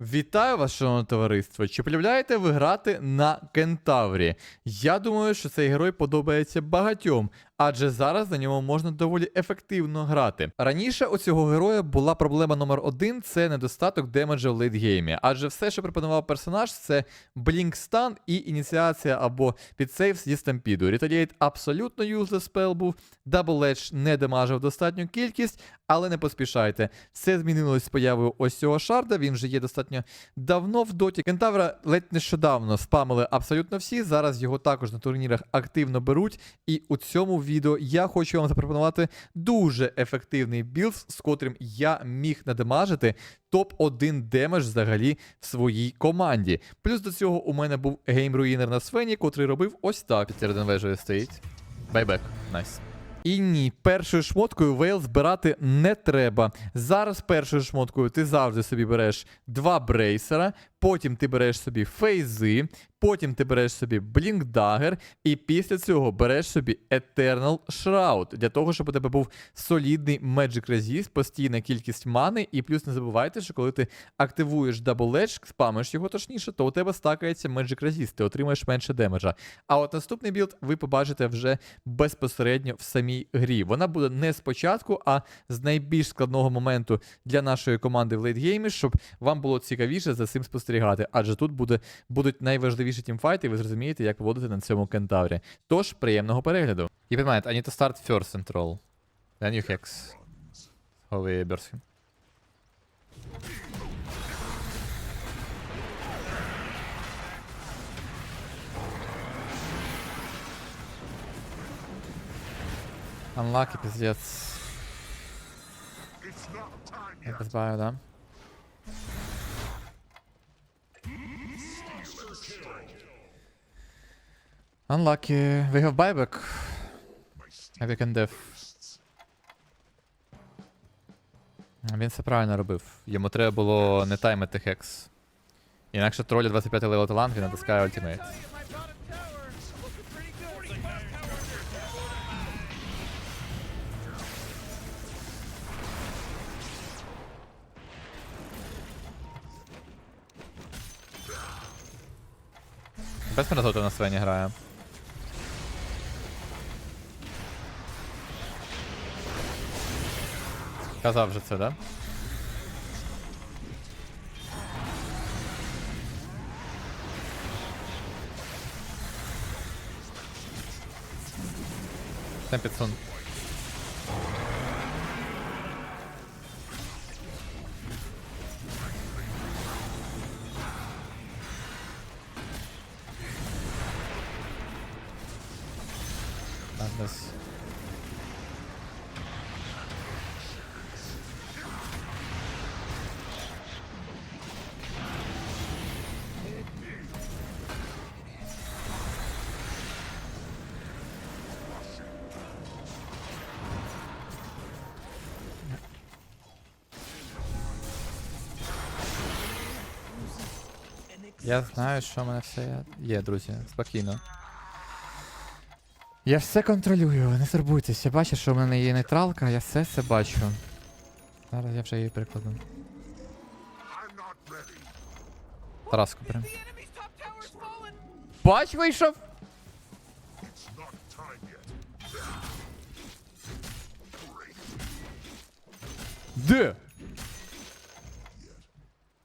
Вітаю вас, шановне товариство! Чи полюбляєте ви грати на Кентаврі? Я думаю, що цей герой подобається багатьом, адже зараз на ньому можна доволі ефективно грати. Раніше у цього героя була проблема номер один це недостаток демеджа в лейтгеймі, адже все, що пропонував персонаж, це блінк-стан і ініціація або підсейв зі стампіду. Retaliate абсолютно юзлес спел був, Edge не демажив достатню кількість, але не поспішайте. Все змінилось з появою ось цього шарда. Він вже є достатньо давно в доті. Кентавра ледь нещодавно спамили абсолютно всі. Зараз його також на турнірах активно беруть. І у цьому відео я хочу вам запропонувати дуже ефективний білд, з котрим я міг надамажити топ-1 демедж взагалі в своїй команді. Плюс до цього у мене був геймруїнер на Свені, котрий робив ось так. Під вежею стоїть. Байбек. Найс. І ні, першою шмоткою вейл збирати не треба. Зараз першою шмоткою ти завжди собі береш два брейсера, потім ти береш собі фейзи, потім ти береш собі блінкдагер, і після цього береш собі Eternal Shroud, для того, щоб у тебе був солідний Magic Resist, постійна кількість мани, і плюс не забувайте, що коли ти активуєш Double Edge, спамиш його точніше, то у тебе стакається Magic Resist, ти отримаєш менше демеджа. А от наступний білд ви побачите вже безпосередньо в самій грі. Вона буде не спочатку, а з найбільш складного моменту для нашої команди в лейтгеймі, щоб вам було цікавіше за цим спостерігати. Адже тут буде, будуть найважливіші тімфайти, і ви зрозумієте, як поводити на цьому кентаврі. Тож, приємного перегляду. І пам'ятайте, I need to start first and troll. Then you hex. How burst. Unlucky, пиздец. Я без да? Unlucky. We have buyback. Maybe can def. Він все правильно робив. Йому треба було не таймити хекс. Інакше тролі 25 левел талант, він натискає ультимейт. Без на Свені грає. Казав вже це, да? Темпітсун. Madness. Я знаю, що в мене все є- друзі. Спокійно. Я все контролюю, не турбуйтесь. Я бачу, що в мене є нейтралка, я все це бачу. Зараз я вже її прикладу. Тараску прям. Бач, вийшов! Де?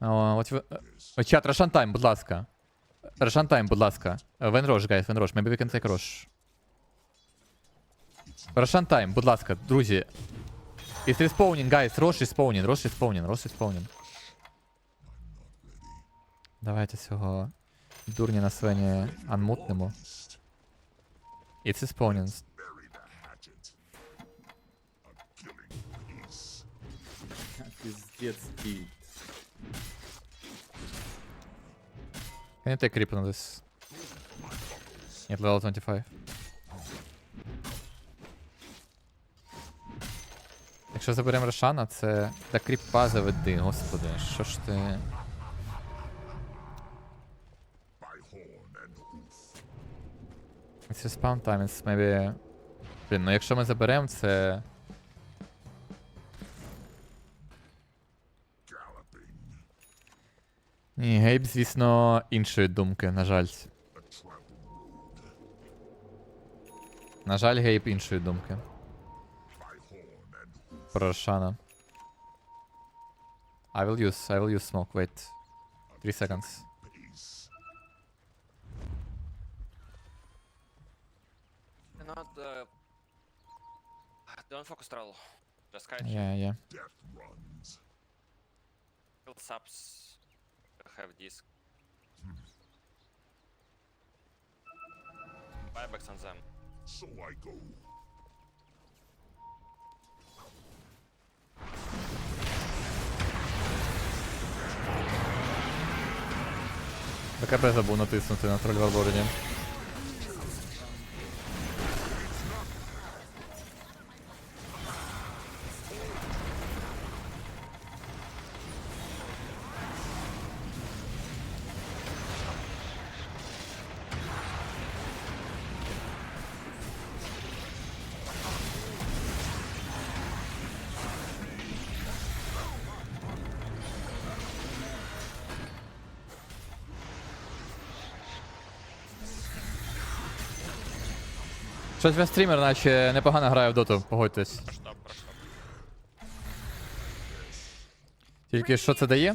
О, от ви... Чат, Russian Time, будь ласка. Russian Time, будь ласка. Венрош, гайс, Венрош. Maybe we can take Rosh. Russian Time, будь ласка, друзі. It's respawning, guys. Рош respawning, Рош respawning, Рош respawning. Давайте цього дурня на свені анмутнемо. It's respawning. Пиздец спит. Can you take creep on this? Нет, level 25. Якщо заберемо Рошана, це. Та кріпа заведи, господи, що ж ти. Spawn time, it's maybe... Блін, ну якщо ми заберемо, це. Ні, Гейб, звісно, іншої думки, на жаль. На жаль, Гейб іншої думки. Про Рошана. I will use, I will use smoke, wait. Three seconds. Not, uh, don't focus troll. Just kite. Yeah, yeah. Death runs. Kill subs. Have disc. Buybacks on them. So I go. БКБ забув натиснути на троль Варборді. Щось весь стрімер, наче непогано грає в доту, погодьтесь. Тільки що це дає?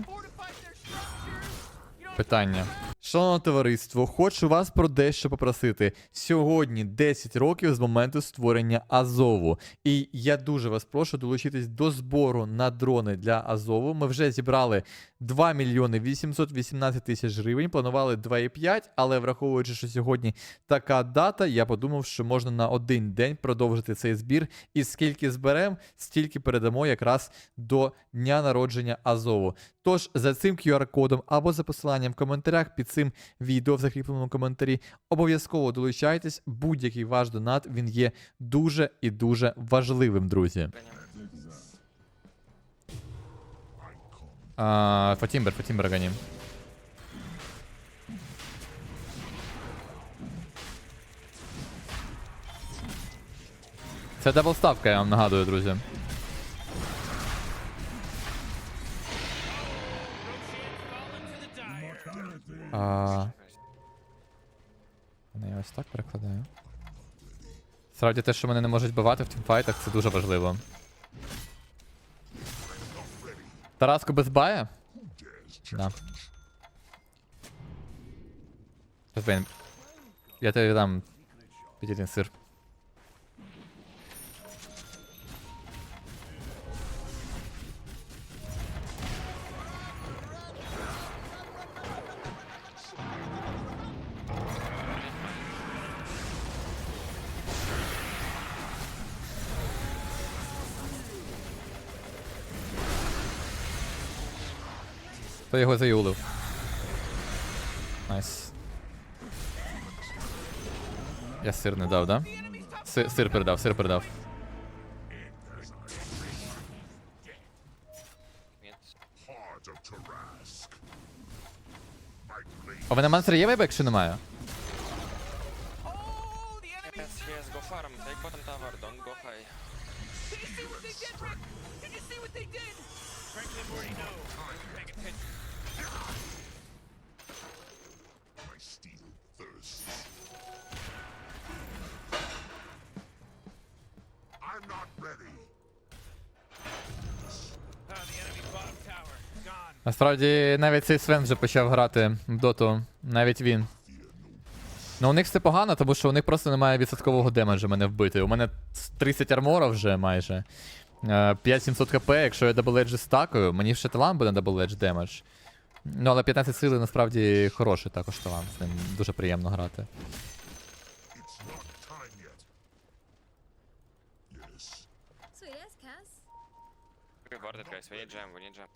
Питання. Шановне товариство, хочу вас про дещо попросити. Сьогодні 10 років з моменту створення Азову. І я дуже вас прошу долучитись до збору на дрони для Азову. Ми вже зібрали 2 мільйони 818 тисяч гривень, планували 2,5, але враховуючи, що сьогодні така дата, я подумав, що можна на один день продовжити цей збір. І скільки зберемо, стільки передамо якраз до дня народження Азову. Тож за цим QR-кодом або за посиланням в коментарях під цим відео в закріпленому коментарі обов'язково долучайтесь. Будь-який ваш донат він є дуже і дуже важливим, друзі. Фатімбер, Фатімбер ганім. Це даблставка, я вам нагадую, друзі. А... Ну, Я ось так перекладаю. Справді те, що мене не можуть бивати в тімфайтах, це дуже важливо. Тараску без бая? Да. Я тобі дам під один сир. Хто його заюлив? Найс. Я сир не дав, да? Сир, сир передав, сир передав. А в мене мансер є вейбек чи немає? Насправді навіть цей Свен вже почав грати в доту. Навіть він. Ну у них все погано, тому що у них просто немає відсоткового демеджу мене вбити. У мене 30 армора вже майже. Е, 5700 хп, якщо я дабл едж стакаю, мені ще талант буде на дабл едж демедж. Ну, але 15 сили насправді хороший також талант. З ним дуже приємно грати. Yet. Yes. Sweet ass Cass. Rewarded, guys. We need gem. We need gem.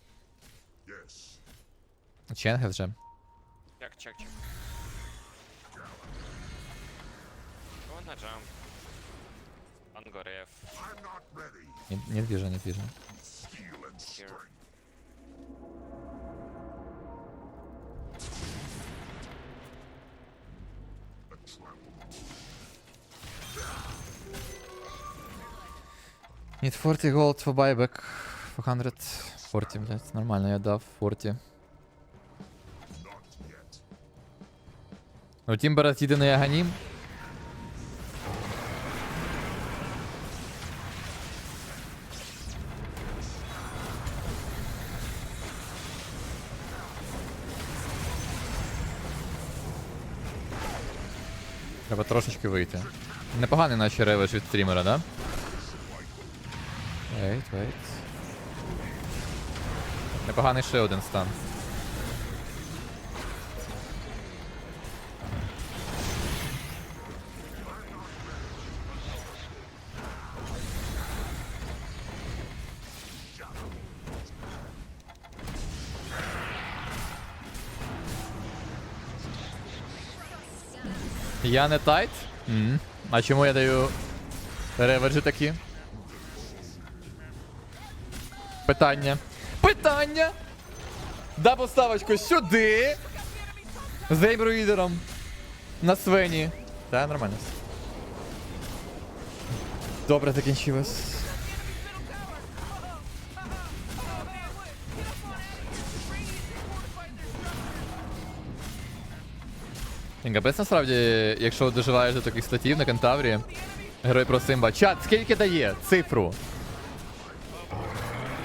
Need 40 gold for buyback. 440, блядь, нормально, я дав 40. У Тімбера їде на Яганім. Треба трошечки вийти. Непоганий наче ревеш від стрімера, да? Wait, wait. Непоганий ще один стан. Я не тайт? М. А чому я даю реверджі такі? Питання. Питання! Да поставочку сюди. З ейброїдером. На свені. Та нормально. Добре закінчилось. Капець насправді, якщо доживаєш до таких статів на кентаврі, герой про Симба. Чат, скільки дає? Цифру.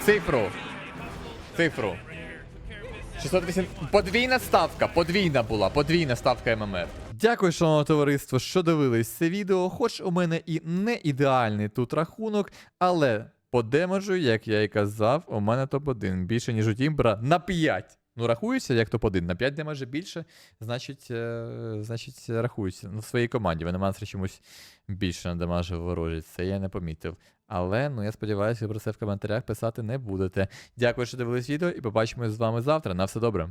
Цифру. Цифру. 608. Подвійна ставка, подвійна була, подвійна ставка ММР. Дякую, шановне товариство, що дивились це відео. Хоч у мене і не ідеальний тут рахунок, але по демеджу, як я і казав, у мене топ-1 більше, ніж у Тімбера на 5. Ну, рахуюся як топ-1. На 5 демеджа більше, значить, е, значить, рахуюся. Ну, в своїй команді. Венемансер чомусь більше надамажив ворожить. Це я не помітив. Але ну я сподіваюся, ви про це в коментарях писати не будете. Дякую, що дивились відео, і побачимось з вами завтра. На все добре.